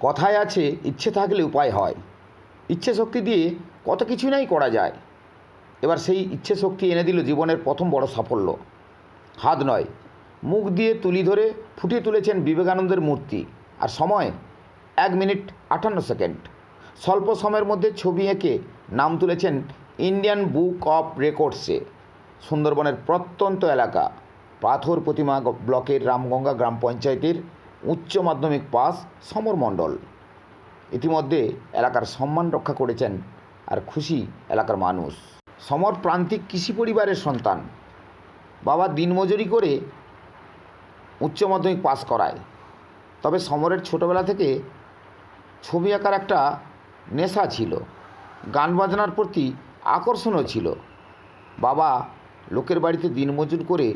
কথায় আছে, ইচ্ছে থাকলে উপায় হয়। ইচ্ছে শক্তি দিয়ে কত কিছু নাই করা যায়। এবার সেই ইচ্ছে শক্তি এনে দিল জীবনের প্রথম বড় সাফল্য। হাত নয়, মুখ দিয়ে তুলি ধরে ফুটিয়ে তুলেছেন বিবেকানন্দের মূর্তি। আর সময়, এক মিনিট আটান্ন সেকেন্ড। স্বল্প সময়ের মধ্যে ছবি এঁকে নাম তুলেছেন ইন্ডিয়ান বুক অফ রেকর্ডসে, সুন্দরবনের প্রত্যন্ত এলাকা। পাথর প্রতিমা ব্লকের রামগঙ্গা গ্রাম পঞ্চায়েতের উচ্চ মাধ্যমিক পাস সমর মণ্ডল। ইতিমধ্যে এলাকার সম্মান রক্ষা করেছেন আর খুশি এলাকার মানুষ। সমর প্রান্তিক কৃষি পরিবারের সন্তান। বাবা দিনমজুরি করে উচ্চ মাধ্যমিক পাস করায়। তবে সমরের ছোটোবেলা থেকে ছবি আঁকার একটা নেশা ছিল। গান বাজনার প্রতি আকর্ষণও ছিল। বাবা লোকের বাড়িতে দিনমজুর করে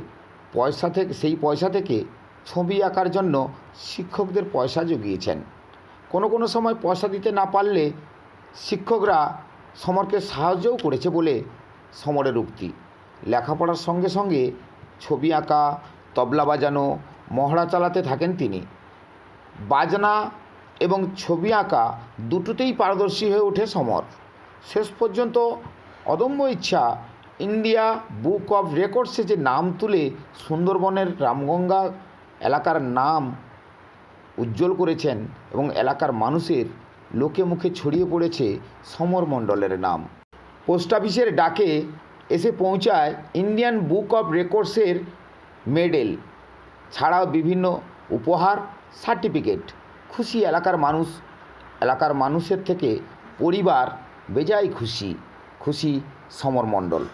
পয়সা থেকে, সেই পয়সা থেকে ছবি আঁকার জন্য শিক্ষকদের পয়সা জুগিয়েছেন। কোনো কোনো সময় পয়সা দিতে না পারলে শিক্ষকরা সমরকে সাহায্যও করেছে বলে সমরের উক্তি। লেখাপড়ার সঙ্গে সঙ্গে ছবি আঁকা, তবলা বাজানো, মহড়া চালাতে থাকেন তিনি। বাজনা এবং ছবি আঁকা দুটোতেই পারদর্শী হয়ে ওঠে সমর। শেষ পর্যন্ত অদম্য ইচ্ছা ইন্ডিয়া বুক অফ রেকর্ডসে যে নাম তুলে সুন্দরবনের রামগঙ্গা এলাকার নাম উজ্জ্বল করেছেন এবং এলাকার মানুষের লোকে মুখে ছড়িয়ে পড়েছে সমর মণ্ডলের নাম। পোস্ট অফিসের ডাকে এসে পৌঁছায় ইন্ডিয়ান বুক অফ রেকর্ডসের মেডেল। ছাড়াও বিভিন্ন উপহার, সার্টিফিকেট। খুশি এলাকার মানুষ, এলাকার মানুষের থেকে পরিবার বেজায় খুশি। খুশি সমর মণ্ডল।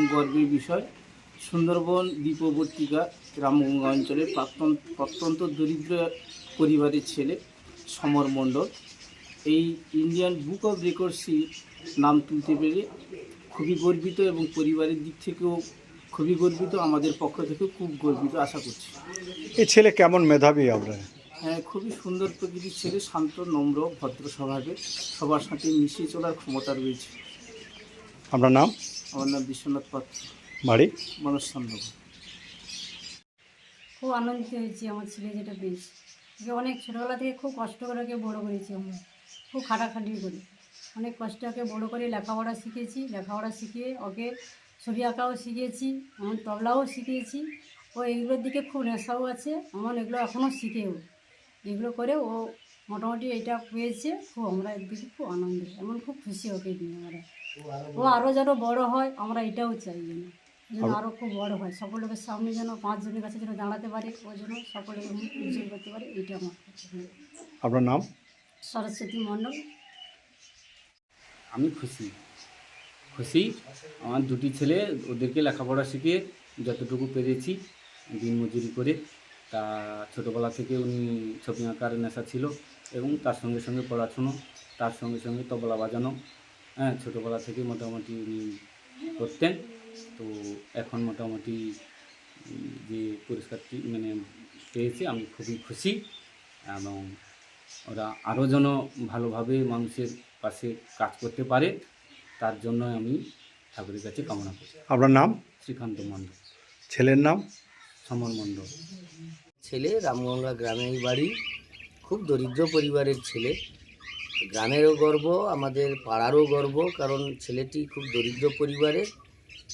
এবং গর্বের বিষয় সুন্দরবন দ্বীপবর্তিকা রামগঙ্গা অঞ্চলের প্রাক্তন প্রত্যন্ত দরিদ্র পরিবারের ছেলে সমর মণ্ডল। এই ইন্ডিয়ান বুক অফ রেকর্ডসই নাম তুলতে পেরে খুবই গর্বিত এবং পরিবারের দিক থেকেও খুবই গর্বিত আমাদের পক্ষ থেকে খুব গর্বিত আশা করছি। এই ছেলে কেমন মেধাবী আমরা হ্যাঁ খুবই সুন্দর প্রকৃতির ছেলে শান্ত নম্র ভদ্র স্বভাবের সবার সাথে মিশিয়ে চলার ক্ষমতা রয়েছে। আপনার নাম? আমার নাম বিশ্বনাথ পাত্র। বাড়ি? মানুষ সামনে খুব আনন্দিত হয়েছি আমার ছেলে যেটা পেয়েছে। ওকে অনেক ছোটোবেলা থেকে খুব কষ্ট করে ওকে বড়ো করেছি আমরা। খুব খাটাখাটি করে। অনেক কষ্ট ওকে বড়ো করে লেখাপড়া শিখেছি। লেখাপড়া শিখিয়ে ওকে ছবি আঁকাও শিখিয়েছি এমন তবলাও শিখিয়েছি ও এগুলোর দিকে খুব নেশাও আছে। এমন এগুলো এখনও শিখেও এগুলো করে ও মোটামুটি এটা পেয়েছে। খুব আমরা এর দিকে খুব আনন্দ এমন খুব খুশি ওকে নিয়ে আমরা ও আরও যেন বড় হয় আমরা এটাও চাই যেন। যেন আরও খুব বড় হয়। সকলের সামনে যেন পাঁচজনের কাছে যেন দাঁড়াতে পারে ও যেন সকলের উজ্জ্বল করতে পারে এইটা আমার আপনার নাম? সরস্বতী মণ্ডল। আমি খুশি। খুশি? আমার দুটি ছেলে ওদেরকে লেখাপড়া শিখিয়ে যতটুকু পেরেছি দিনমজুরি করে। তা ছোটোবেলা থেকে উনি ছবি আঁকার নেশা ছিল এবং তার সঙ্গে সঙ্গে পড়াশুনো তার সঙ্গে সঙ্গে তবলা বাজানো হ্যাঁ ছোটোবেলা থেকে মোটামুটি উনি করতেন। তো এখন মোটামুটি যে পুরস্কারটি মানে পেয়েছে আমি খুবই খুশি এবং ওরা আরও যেন ভালোভাবে মানুষের পাশে কাজ করতে পারে তার জন্য আমি ঠাকুরের কাছে কামনা করি। আপনার নাম? শ্রীকান্ত মণ্ডল। ছেলের নাম? সমর মণ্ডল। ছেলে রামগঙ্গা গ্রামের বাড়ি। খুব দরিদ্র পরিবারের ছেলে। গ্রামেরও গর্ব, আমাদের পাড়ারও গর্ব, কারণ ছেলেটি খুব দরিদ্র পরিবারের।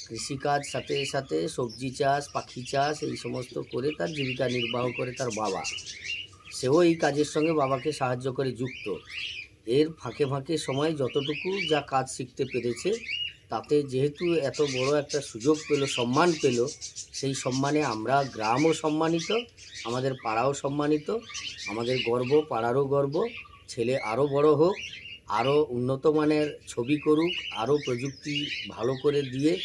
কৃষিকাজ সাথে সাথে সবজি চাষ, পাখি চাষ, এই সমস্ত করে তার জীবিকা নির্বাহ করে তার বাবা। সেও এই কাজের সঙ্গে বাবাকে সাহায্য করে যুক্ত। এর ফাঁকে ফাঁকে সময় যতটুকু যা কাজ শিখতে পেরেছে, তাতে যেহেতু এত বড় একটা সুযোগ পেল, সম্মান পেল, সেই সম্মানে আমরা গ্রামও সম্মানিত, আমাদের পাড়াও সম্মানিত, আমাদের গর্ব, পাড়ারও গর্ব। ছেলে আরও বড় হোক আরও উন্নত মানের ছবি করুক আরও প্রযুক্তি ভালো করে দিয়ে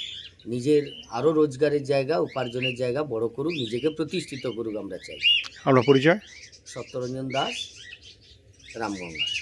নিজের আরও রোজগারের জায়গা উপার্জনের জায়গা বড় করুক নিজেকে প্রতিষ্ঠিত করুক আমরা চাই। আমরা পরিচয়? সত্যরঞ্জন দাস রামগঙ্গা।